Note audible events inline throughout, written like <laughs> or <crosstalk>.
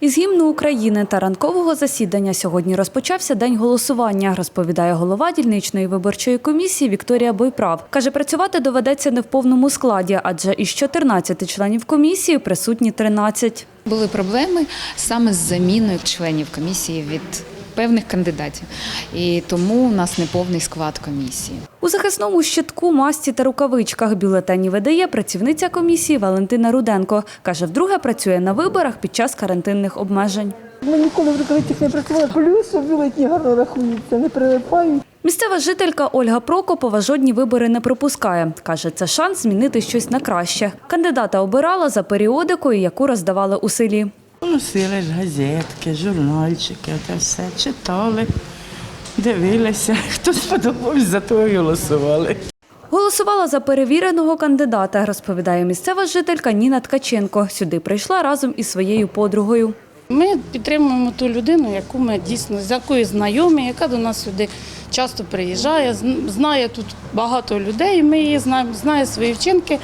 Із гімну України та ранкового засідання сьогодні розпочався день голосування, розповідає голова дільничної виборчої комісії Вікторія Бойправ. Каже, працювати доведеться не в повному складі, адже із 14 членів комісії присутні 13. Були проблеми саме з заміною членів комісії від певних кандидатів, і тому у нас неповний склад комісії. У захисному щитку, масці та рукавичках бюлетені видає працівниця комісії Валентина Руденко. Каже, вдруге працює на виборах під час карантинних обмежень. Ми ніколи в рукавицях не працювали. Плюс бюлетні гарно рахуються, не прилипають. Місцева жителька Ольга Прокопова жодні вибори не пропускає. Каже, це шанс змінити щось на краще. Кандидата обирала за періодикою, яку роздавали у селі. Носили газетки, журнальчики, те все читали, дивилися. Хто сподобався, за того і голосували. Голосувала за перевіреного кандидата, розповідає місцева жителька Ніна Ткаченко. Сюди прийшла разом із своєю подругою. Ми підтримуємо ту людину, яку ми дійсно з якою знайомі, яка до нас сюди часто приїжджає, знає тут багато людей. Ми її знаємо, знає свої вчинки,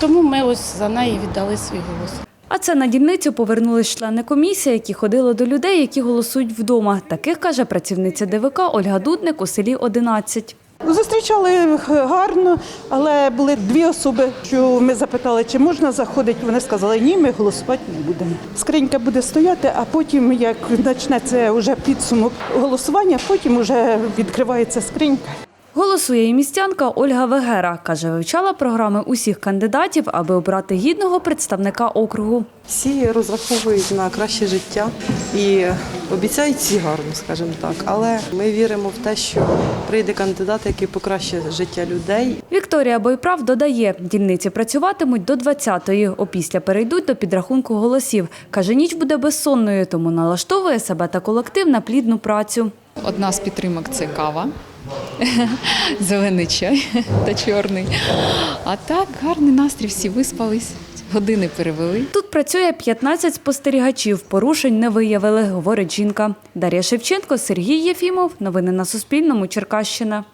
тому ми ось за неї віддали свій голос. А це на дільницю повернулись члени комісії, які ходили до людей, які голосують вдома. Таких каже працівниця ДВК Ольга Дудник у селі 11. Зустрічали гарно, але були дві особи, що ми запитали, чи можна заходити. Вони сказали, ні, ми голосувати не будемо. Скринька буде стояти, а потім, як почнеться вже підсумок голосування, потім вже відкривається скринька. Голосує і містянка Ольга Вегера. Каже, вивчала програми усіх кандидатів, аби обрати гідного представника округу. Всі розраховують на краще життя і обіцяють всі гарно, скажімо так. Але ми віримо в те, що прийде кандидат, який покращить життя людей Вікторія Бойправ додає, дільниці працюватимуть до 20-ї, опісля перейдуть до підрахунку голосів. Каже, ніч буде безсонною, тому налаштовує себе та колектив на плідну працю. Одна з підтримок це кава, <laughs> зелений чай <laughs> та чорний. А так, гарний настрій, всі виспались, години перевели. Тут працює 15 спостерігачів, порушень не виявили, говорить жінка. Дар'я Шевченко, Сергій Єфімов. Новини на Суспільному. Черкащина.